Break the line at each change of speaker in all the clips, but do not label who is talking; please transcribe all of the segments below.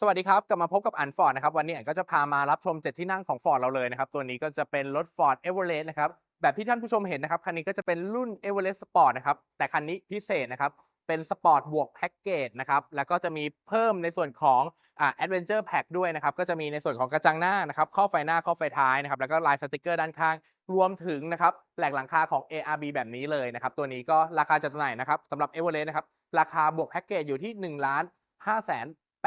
สวัสดีครับ กลับมาพบกับอันฟอร์ดนะครับ วันนี้อันก็จะพามารับชม 7 ที่นั่งของ Ford เราเลยนะครับ ตัวนี้ก็จะเป็นรถ Ford Everest นะครับ แบบที่ท่านผู้ชมเห็นนะครับ คันนี้ก็จะเป็นรุ่น Everest Sport นะครับ แต่คันนี้พิเศษนะครับ เป็นสปอร์ตบวกแพ็กเกจนะครับ แล้วก็จะมีเพิ่มในส่วนของอ่า Adventure Pack ด้วยนะครับ ก็จะมีในส่วนของกระจังหน้านะครับ ข้อไฟหน้าข้อไฟท้ายนะครับ แล้วก็ลายสติกเกอร์ด้านข้าง รวมถึงนะครับแหลกหลังคาของ ARB แบบนี้เลยนะครับ ตัวนี้ก็ราคาจัดจำหน่ายนะครับสำหรับ Everest นะครับ ราคาบวกแพ็กเกจอยู่ที่1ล้าน5แสน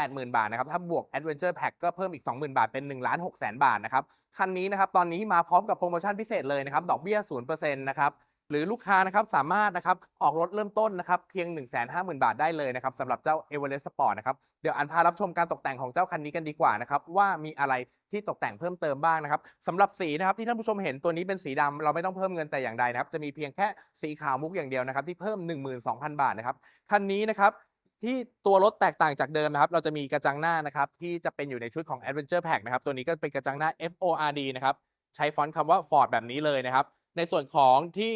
80,000 บาทนะครับ ถ้าบวก Adventure Pack ก็เพิ่มอีก 20,000 บาท เป็น1ล้าน6แสนบาทนะครับ คันนี้นะครับ ตอนนี้มาพร้อมกับโปรโมชั่นพิเศษเลยนะครับ ดอกเบี้ย0%นะครับ หรือลูกค้านะครับสามารถนะครับออกรถเริ่มต้นนะครับเพียง 1 5 0 0 0 0 บาทได้เลยนะครับสำหรับเจ้า Everest Sport นะครับ เดี๋ยวอันพารับชมการตกแต่งของเจ้าคันนี้กันดีกว่านะครับว่ามีอะไรที่ตกแต่งเพิ่มเติมบ้างนะครับสำหรับสีนะครับที่ท่านผู้ชมเห็นตัวนี้เป็นสีดำเราไม่ต้องเพิ่มเงินแต่อย่างใดนะครับจะมีเพียงแค่สีขาวมุกอย่างเดียวนะครับที่เพิ่ม 12,000 บาทนะครับคันนี้นะครับ ที่ตัวรถแตกต่างจากเดิมนะครับ เราจะมีกระจังหน้านะครับ ที่จะเป็นอยู่ในชุดของ Adventure Pack นะครับ ตัวนี้ก็เป็นกระจังหน้า FORD นะครับ ใช้ฟอนต์คำว่า Ford แบบนี้เลยนะครับ ในส่วนของที่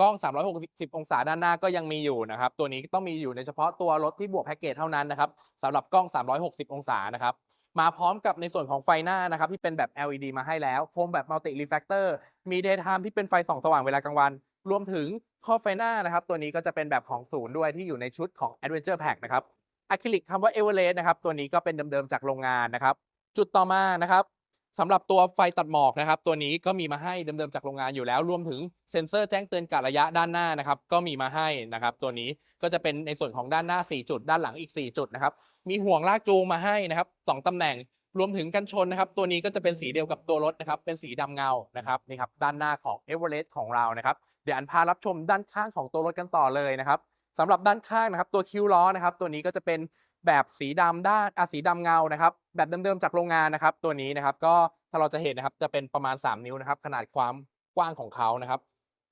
กล้อง 360 องศาด้านหน้าก็ยังมีอยู่นะครับ ตัวนี้ต้องมีอยู่ในเฉพาะตัวรถที่บวกแพ็กเกจเท่านั้นนะครับสำหรับกล้อง 360 องศานะครับมาพร้อมกับในส่วนของไฟหน้านะครับที่เป็นแบบ LED มาให้แล้ว โคมแบบ Multi Reflector มี Daytime ที่เป็นไฟส่องสว่างเวลากลางวัน รวมถึงข้อไฟหน้านะครับ ตัวนี้ก็จะเป็นแบบของศูนย์ด้วยที่อยู่ในชุดของ Adventure Pack นะครับอะคริลิกคำว่า Everest นะครับ ตัวนี้ก็เป็นเดิมๆจากโรงงานนะครับ จุดต่อมานะครับสำหรับตัวไฟตัดหมอกนะครับ ตัวนี้ก็มีมาให้เดิมๆจากโรงงานอยู่แล้ว รวมถึงเซ็นเซอร์แจ้งเตือนกะระยะด้านหน้านะครับ ก็มีมาให้นะครับ ตัวนี้ก็จะเป็นในส่วนของด้านหน้า 4 จุด ด้านหลังอีก 4 จุดนะครับ มีห่วงลากจูงมาให้นะครับสองตำแหน่ง รวมถึงกันชนนะครับ ตัวนี้ก็จะเป็นสีเดียวกับตัวรถนะครับ เป็นสีดำเงานะครับนี่ครับด้านหน้าของ e v e r e s t ของเรานะครับเดี๋ยวอันพารับชมด้านข้างของตัวรถกันต่อเลยนะครับสำหรับด้านข้างนะครับ ตัวคิ้วล้อนะครับ ตัวนี้ก็จะเป็นแบบสีดำด้านอะสีดำเงานะครับ แบบเดิมๆจากโรงงานนะครับ ตัวนี้นะครับก็ถ้าเราจะเห็นนะครับจะเป็นประมาณ 3 นิ้วนะครับ ขนาดความกว้างของเขานะครับ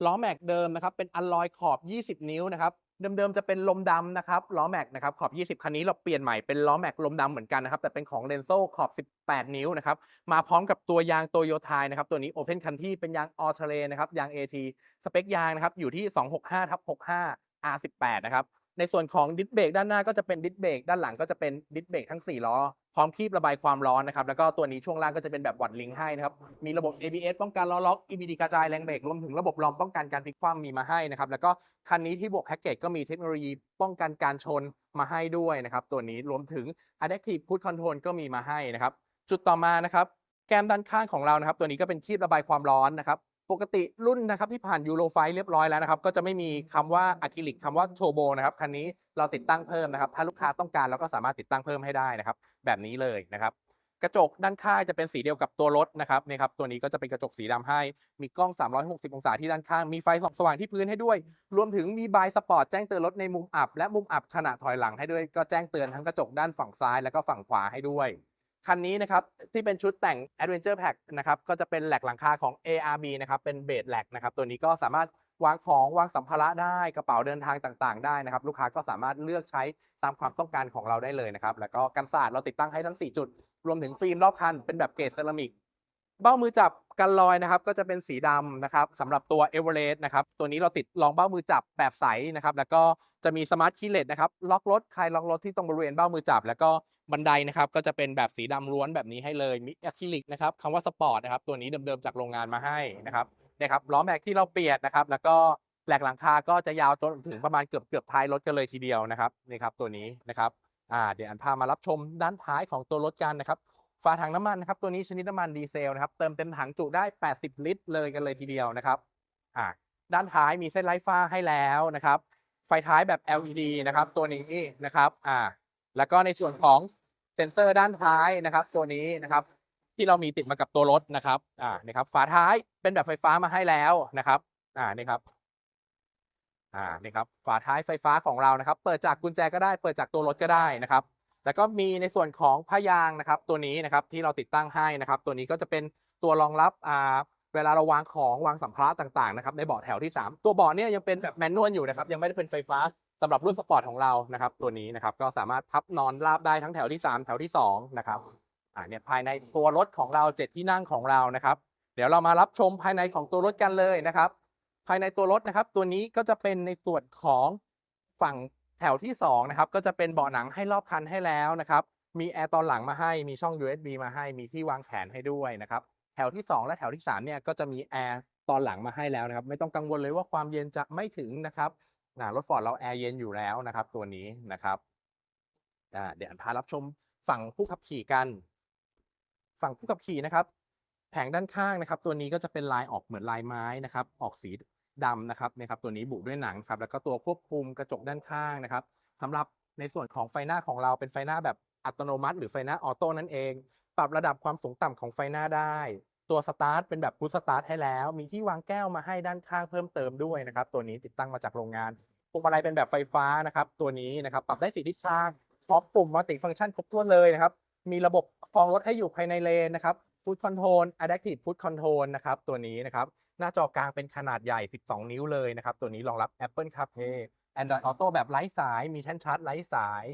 ล้อแม็กเดิมนะครับเป็นอัลลอยขอบ 20 นิ้วนะครับ เดิมๆจะเป็นลมดำนะครับล้อแม็กนะครับขอบ 20 คันนี้เราเปลี่ยนใหม่เป็นล้อแม็กลมดำเหมือนกันนะครับแต่เป็นของเลนโซขอบ 18 นิ้วนะครับมาพร้อมกับตัวยางโตโยไทยนะครับตัวนี้โอเพนคันที่เป็นยางออเทเลนะครับยาง AT สเปคยางนะครับอยู่ที่ 265ทับ65 R18 นะครับ ในส่วนของดิสเบรกด้านหน้าก็จะเป็นดิสเบรกด้านหลังก็จะเป็นดิสเบรกทั้ง 4 ล้อ พร้อมคีบระบายความร้อนนะครับ แล้วก็ตัวนี้ช่วงล่างก็จะเป็นแบบวัดลิงให้นะครับ มีระบบ ABS ป้องกันล้อล็อก EBD กระจายแรงเบรกรวมถึงระบบรองป้องกันการพลิกคว่ำมีมาให้นะครับ แล้วก็คันนี้ที่บวกแพ็กเกจก็มีเทคโนโลยีป้องกันการชนมาให้ด้วยนะครับ ตัวนี้รวมถึง Adaptive Cruise Control ก็มีมาให้นะครับ จุดต่อมานะครับ แกมด้านข้างของเรานะครับ ตัวนี้ก็เป็นคีบระบายความร้อนนะครับ ปกติรุ่นนะครับที่ผ่านยูโรไฟเรียบร้อยแล้วนะครับก็จะไม่มีคำว่าอะคริลิกคำว่าโชโบนะครับคันนี้เราติดตั้งเพิ่มนะครับ ถ้าลูกค้าต้องการเราก็สามารถติดตั้งเพิ่มให้ได้นะครับ แบบนี้เลยนะครับกระจกด้านข้างจะเป็นสีเดียวกับตัวรถนะครับนี่ครับตัวนี้ก็จะเป็นกระจกสีดำให้ มีกล้อง 360 องศาที่ด้านข้าง มีไฟส่องสว่างที่พื้นให้ด้วย รวมถึงมีบายสปอร์ตแจ้งเตือนรถในมุมอับ และมุมอับขณะถอยหลังให้ด้วย ก็แจ้งเตือนทั้งกระจกด้านฝั่งซ้าย แล้วก็ฝั่งขวาให้ด้วย คันนี้นะครับที่เป็นชุดแต่ง Adventure Pack นะครับก็จะเป็นแหลกหลังคาของ ARB นะครับเป็นเบสแหลกนะครับตัวนี้ก็สามารถวางของวางสัมภาระได้กระเป๋าเดินทางต่าง ๆ ได้นะครับลูกค้าก็สามารถเลือกใช้ตามความต้องการของเราได้เลยนะครับแล้วก็กันสาดเราติดตั้งให้ทั้ง 4 จุด รวมถึงฟิล์มรอบคันเป็นแบบเกรดเซรามิก เบ้ามือจับกันรอยนะครับก็จะเป็นสีดำนะครับสำหรับตัว e v e r e s t นะครับตัวนี้เราติดรองเบ้ามือจับแบบใสนะครับแล้วก็จะมีสมาร์ทคีย์เลสนะครับล็อกรถใครล็อกรถที่ตรงบริเวณเบ้ามือจับ แล้วก็บันไดนะครับก็จะเป็นแบบสีดำล้วนแบบนี้ให้เลยมีอะคริลิกนะครับคำว่าสปอร์ตนะครับตัวนี้เดิมๆจากโรงงานมาให้นะครับนะครับล้อแม็กที่เราเปลี่ยนนะครับแล้วก็แหลกหลังคาก็จะยาวจนถึงประมาณเกือบเกือบท้ายรถกันเลยทีเดียวนะครับนี่ครับตัวนี้นะครับอ่าเดี๋ยวอันพามารับชมด้านท้ายของตัวรถกันนะครับ ฝาถังน้ำมันนะครับตัวนี้ชนิดน้ำมันดีเซลนะครับเติมเต็มถังจุได้ 80 ลิตร เลยกันเลยทีเดียวนะครับอ่าด้านท้ายมีเส้นไร้ฟ้าให้แล้วนะครับ ไฟท้ายแบบ LED นะครับ ตัวนี้นะครับอ่าแล้วก็ในส่วนของเซ็นเซอร์ด้านท้ายนะครับ ตัวนี้นะครับ ที่เรามีติดมากับตัวรถนะครับอ่านี่ครับฝาท้ายเป็นแบบไฟฟ้ามาให้แล้วนะครับอ่านี่ครับอ่านี่ครับฝาท้ายไฟฟ้าของเรานะครับ เปิดจากกุญแจก็ได้ เปิดจากตัวรถก็ได้นะครับ แล้วก็มีในส่วนของผ้ายางนะครับตัวนี้นะครับที่เราติดตั้งให้นะครับ ตัวนี้ก็จะเป็นตัวรองรับอ่าเวลาเราวางของวางสัมภาระต่างๆนะครับในเบาะแถวที่ 3 ตัวเบาะเนี่ยยังเป็นแบบแมนนวลอยู่นะครับยังไม่ได้เป็นไฟฟ้าสำหรับรุ่นสปอร์ตของเรานะครับ ตัวนี้นะครับก็สามารถพับนอนราบได้ทั้งแถวที่ 3 แถวที่2นะครับอ่าเนี่ยภายในตัวรถของเรา 7 ที่นั่งของเรานะครับ เดี๋ยวเรามารับชมภายในของตัวรถกันเลยนะครับ ภายในตัวรถนะครับ ตัวนี้ก็จะเป็นในส่วนของฝั่ง แถวที่2นะครับก็จะเป็นเบาะหนังให้รอบคันให้แล้วนะครับมีแอร์ตอนหลังมาให้มีช่อง USB มาให้มีที่วางแขนให้ด้วยนะครับแถวที่ 2 และแถวที่3เนี่ยก็จะมีแอร์ตอนหลังมาให้แล้วนะครับไม่ต้องกังวลเลยว่าความเย็นจะไม่ถึงนะครับอ่ารถฟอร์ดเราแอร์เย็นอยู่แล้วนะครับตัวนี้นะครับเดี๋ยวอันพารับชมฝั่งผู้ขับขี่กัน ฝั่งผู้ขับขี่นะครับ แผงด้านข้างนะครับ ตัวนี้ก็จะเป็นลายออกเหมือนลายไม้นะครับ ออกสี ดำนะครับนะครับตัวนี้บุด้วยหนังครับแล้วก็ตัวควบคุมกระจกด้านข้างนะครับสำหรับในส่วนของไฟหน้าของเราเป็นไฟหน้าแบบอัตโนมัติ หรือไฟหน้าออโต้นั่นเอง ปรับระดับความสูงต่ำของไฟหน้าได้ ตัวสตาร์ทเป็นแบบพุชสตาร์ทให้แล้ว มีที่วางแก้วมาให้ด้านข้างเพิ่มเติมด้วยนะครับตัวนี้ติดตั้งมาจากโรงงานพวงมาลัยเป็นแบบไฟฟ้านะครับตัวนี้นะครับปรับได้สีทิศทางพร้อมปุ่มมัลติฟังก์ชันครบถ้วนเลยนะครับมีระบบประคองรถให้อยู่ภายในเลนนะครับ Foot Control Adaptive Foot Control นะครับตัวนี้นะครับหน้าจอกลางเป็นขนาดใหญ่ 12 นิ้วเลยนะครับตัวนี้รองรับ Apple CarPlay Android Auto แบบไร้สาย มีแท่นชาร์จไร้สาย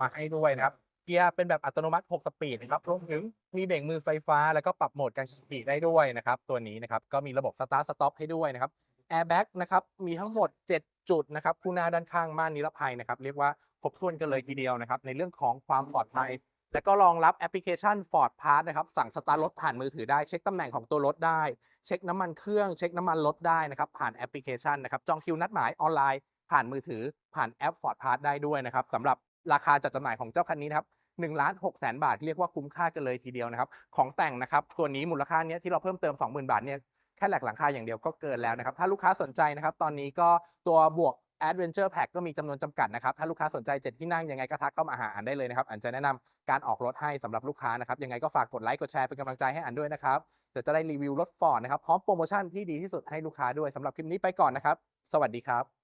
มาให้ด้วยนะครับเกียร์เป็นแบบอัตโนมัติ 6 สปีดนะครับรวมถึงมีเบรกมือไฟฟ้า แล้วก็ปรับโหมดการขี่ได้ด้วยนะครับตัวนี้นะครับก็มีระบบ Start Stop ให้ด้วยนะครับ Airbag นะครับมีทั้งหมด 7 จุดนะครับคู่หน้าด้านข้างม่านนิรภัยนะครับเรียกว่าครบถ้วนกันเลยทีเดียวนะครับในเรื่องของความปลอดภัย และก็รองรับแอปพลิเคชัน Ford Pass นะครับ สั่งสตาร์ทรถผ่านมือถือได้ เช็คตำแหน่งของตัวรถได้ เช็คน้ำมันเครื่อง เช็คน้ำมันรถได้นะครับ ผ่านแอปพลิเคชันนะครับ จองคิวนัดหมายออนไลน์ ผ่านมือถือ ผ่านแอป Ford Pass ได้ด้วยนะครับสำหรับราคาจัดจำหน่ายของเจ้าคันนี้นะครับ1ล้าน6แสนบาท เรียกว่าคุ้มค่ากันเลยทีเดียวนะครับ ของแต่งนะครับ ตัวนี้มูลค่าเนี้ยที่เราเพิ่มเติม 20,000 บาทเนี่ยแค่แหลกหลังคาอย่างเดียวก็เกินแล้วนะครับ ถ้าลูกค้าสนใจนะครับ ตอนนี้ก็ตัวบวก Adventure Pack ก็มีจำนวนจำกัดนะครับ ถ้าลูกค้าสนใจ 7 ที่นั่งยังไงก็ทักเข้ามาหาอันได้เลยนะครับ อันจะแนะนำการออกรถให้สำหรับลูกค้านะครับ ยังไงก็ฝากกดไลค์กดแชร์เป็นกำลังใจให้อันด้วยนะครับเดี๋ยวจะได้รีวิวรถฟอร์ดนะครับพร้อมโปรโมชั่นที่ดีที่สุดให้ลูกค้าด้วยสำหรับคลิปนี้ไปก่อนนะครับ สวัสดีครับ